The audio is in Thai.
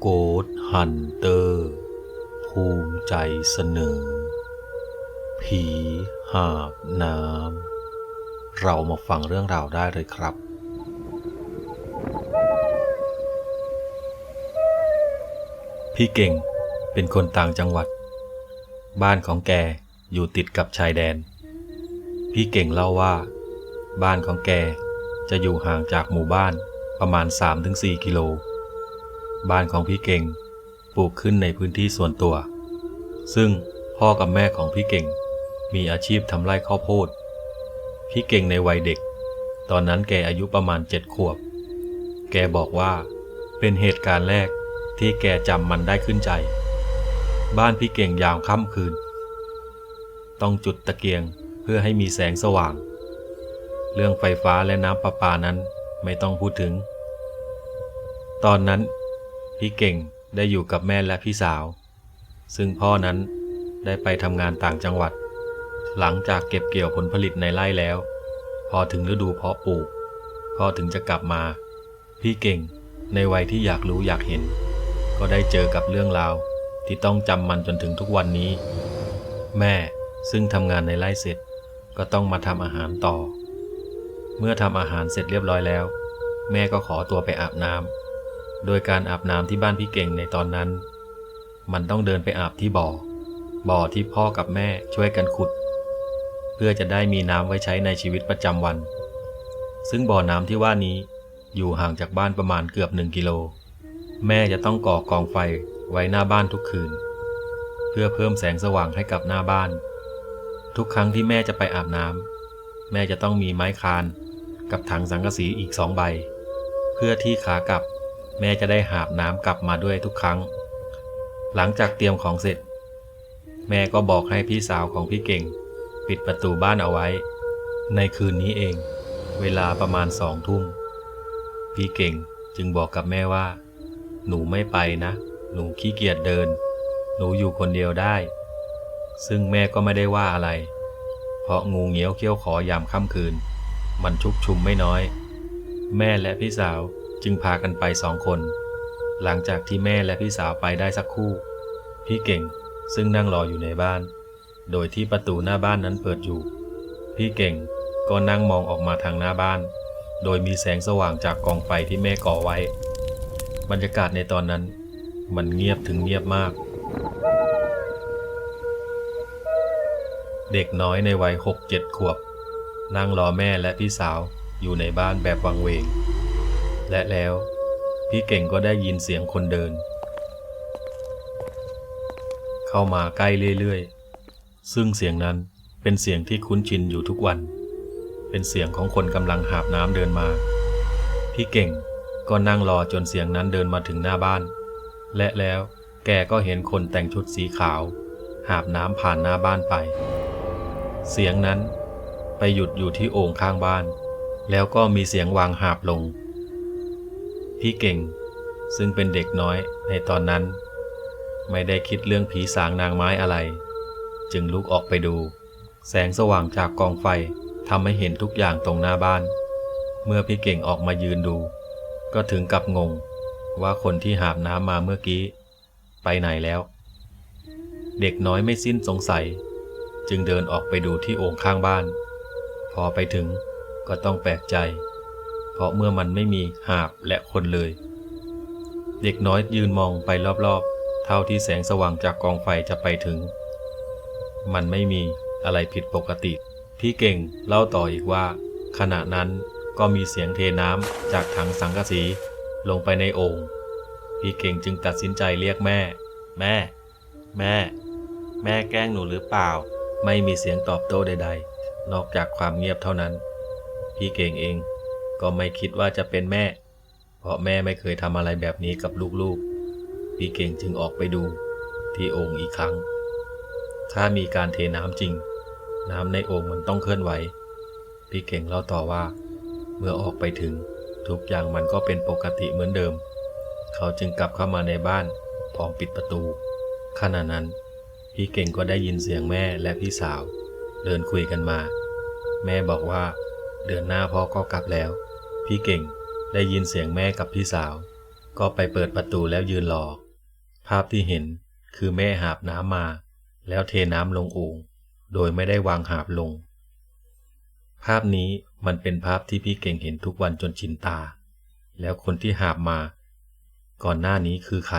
โกดฮันเตอร์ ภูมิใจเสนอ ผีหาบน้ำ เรามาฟังเรื่องราวได้เลยครับ พี่เก่งเป็นคนต่างจังหวัด บ้านของแกอยู่ติดกับชายแดน พี่เก่งเล่าว่า บ้านของแกจะอยู่ห่างจากหมู่บ้านประมาณ 3-4 กิโล บ้านของพี่เก่งปลูกขึ้นในพื้นที่ส่วนตัว ซึ่งพ่อกับแม่ของพี่เก่งมีอาชีพทำไร่ข้าวโพด พี่เก่งในวัยเด็ก ตอนนั้นแกอายุประมาณเจ็ดขวบ แกบอกว่าเป็นเหตุการณ์แรกที่แกจำมันได้ขึ้นใจ บ้านพี่เก่งยามค่ำคืน ต้องจุดตะเกียงเพื่อให้มีแสงสว่าง เรื่องไฟฟ้าและน้ำประปานั้นไม่ต้องพูดถึง ตอนนั้น พี่เก่งได้อยู่กับแม่และพี่สาว ซึ่งพ่อนั้นได้ไปทำงานต่างจังหวัด หลังจากเก็บเกี่ยวผลผลิตในไร่แล้ว พอถึงฤดูเพาะปลูกพ่อถึงจะกลับมา พี่เก่งในวัยที่อยากรู้อยากเห็น ก็ได้เจอกับเรื่องราวที่ต้องจำมันจนถึงทุกวันนี้ แม่ซึ่งทำงานในไร่เสร็จก็ต้องมาทำอาหารต่อ เมื่อทำอาหารเสร็จเรียบร้อยแล้ว แม่ก็ขอตัวไปอาบน้ำ โดยการอาบน้ำที่บ้านพี่เก่งในตอนนั้น มันต้องเดินไปอาบที่บ่อ บ่อที่พ่อกับแม่ช่วยกันขุด เพื่อจะได้มีน้ำไว้ใช้ในชีวิตประจำวัน ซึ่งบ่อน้ำที่ว่านี้อยู่ห่างจากบ้านประมาณเกือบหนึ่งกิโล แม่จะต้องก่อกองไฟไว้หน้าบ้านทุกคืน เพื่อเพิ่มแสงสว่างให้กับหน้าบ้าน ทุกครั้งที่แม่จะไปอาบน้ำแม่จะต้องมีไม้คาน กับถังสังกะสีอีกสองใบ เพื่อที่ขากลับ แม่จะได้หาบน้ำกลับมาด้วยทุกครั้ง หลังจากเตรียมของเสร็จ แม่ก็บอกให้พี่สาวของพี่เก่ง ปิดประตูบ้านเอาไว้ ในคืนนี้เอง เวลาประมาณสองทุ่ม พี่เก่งจึงบอกกับแม่ว่า หนูไม่ไปนะ หนูขี้เกียจเดิน หนูอยู่คนเดียวได้ ซึ่งแม่ก็ไม่ได้ว่าอะไร เพราะงูเงี้ยวเขี้ยวขอยามค่ำคืน มันชุกชุมไม่น้อย แม่และพี่สาว จึงพากันไปสองคน หลังจากที่แม่และพี่สาวไปได้สักคู่ พี่เก่งซึ่งนั่งรออยู่ในบ้าน โดยที่ประตูหน้าบ้านนั้นเปิดอยู่ พี่เก่งก็นั่งมองออกมาทางหน้าบ้าน โดยมีแสงสว่างจากกองไฟที่แม่ก่อไว้ บรรยากาศในตอนนั้น มันเงียบถึงเงียบมาก เด็กน้อยในวัยหกเจ็ดขวบ นั่งรอแม่และพี่สาวอยู่ในบ้านแบบวังเวง และแล้ว พี่เก่งก็ได้ยินเสียงคนเดิน เข้ามาใกล้เรื่อยๆ ซึ่งเสียงนั้นเป็นเสียงที่คุ้นชินอยู่ทุกวัน เป็นเสียงของคนกำลังหาบน้ำเดินมา พี่เก่งก็นั่งรอจนเสียงนั้นเดินมาถึงหน้าบ้าน และแล้วแกก็เห็นคนแต่งชุดสีขาว หาบน้ำผ่านหน้าบ้านไป เสียงนั้นไปหยุดอยู่ที่โอ่งข้างบ้าน แล้วก็มีเสียงวางหาบลง พี่เก่ง ซึ่งเป็นเด็กน้อยในตอนนั้น ไม่ได้คิดเรื่องผีสางนางไม้อะไร จึงลุกออกไปดู แสงสว่างจากกองไฟทำให้เห็นทุกอย่างตรงหน้าบ้าน เมื่อพี่เก่งออกมายืนดู ก็ถึงกับงงว่าคนที่หาบน้ำมาเมื่อกี้ ไปไหนแล้ว เด็กน้อยไม่สิ้นสงสัย จึงเดินออกไปดูที่โอ่งข้างบ้าน พอไปถึงก็ต้องแปลกใจ เพราะเมื่อมันไม่มีหาบและคนเลย เด็กน้อยยืนมองไปรอบๆ เท่าที่แสงสว่างจากกองไฟจะไปถึง มันไม่มีอะไรผิดปกติ พี่เก่งเล่าต่ออีกว่า ขณะนั้นก็มีเสียงเทน้ำจากถังสังกะสีลงไปในโอ่งพี่เก่งจึงตัดสินใจเรียกแม่ แม่ แม่ แม่แกล้งหนูหรือเปล่า ไม่มีเสียงตอบโต้ใด ๆ นอกจากความเงียบเท่านั้น พี่เก่งเอง ก็ไม่คิดว่าจะเป็นแม่ เพราะแม่ไม่เคยทำอะไรแบบนี้กับลูกๆ พี่เก่งจึงออกไปดูที่โอ่งอีกครั้ง ถ้ามีการเทน้ำจริง น้ำในโอ่งมันต้องเคลื่อนไหว พี่เก่งเล่าต่อว่า เมื่อออกไปถึงทุกอย่างมันก็เป็นปกติเหมือนเดิม เขาจึงกลับเข้ามาในบ้านพร้อมปิดประตู ขณะนั้น พี่เก่งก็ได้ยินเสียงแม่และพี่สาว เดินคุยกันมา แม่บอกว่า เดือนหน้าพ่อก็กลับแล้ว พี่เก่งได้ยินเสียงแม่กับพี่สาว ก็ไปเปิดประตูแล้วยืนรอภาพที่เห็นคือแม่หาบน้ำมา แล้วเทน้ำลงโอ่งโดยไม่ได้วางหาบลง ภาพนี้มันเป็นภาพที่พี่เก่งเห็นทุกวันจนชินตา แล้วคนที่หาบมา ก่อนหน้านี้คือใคร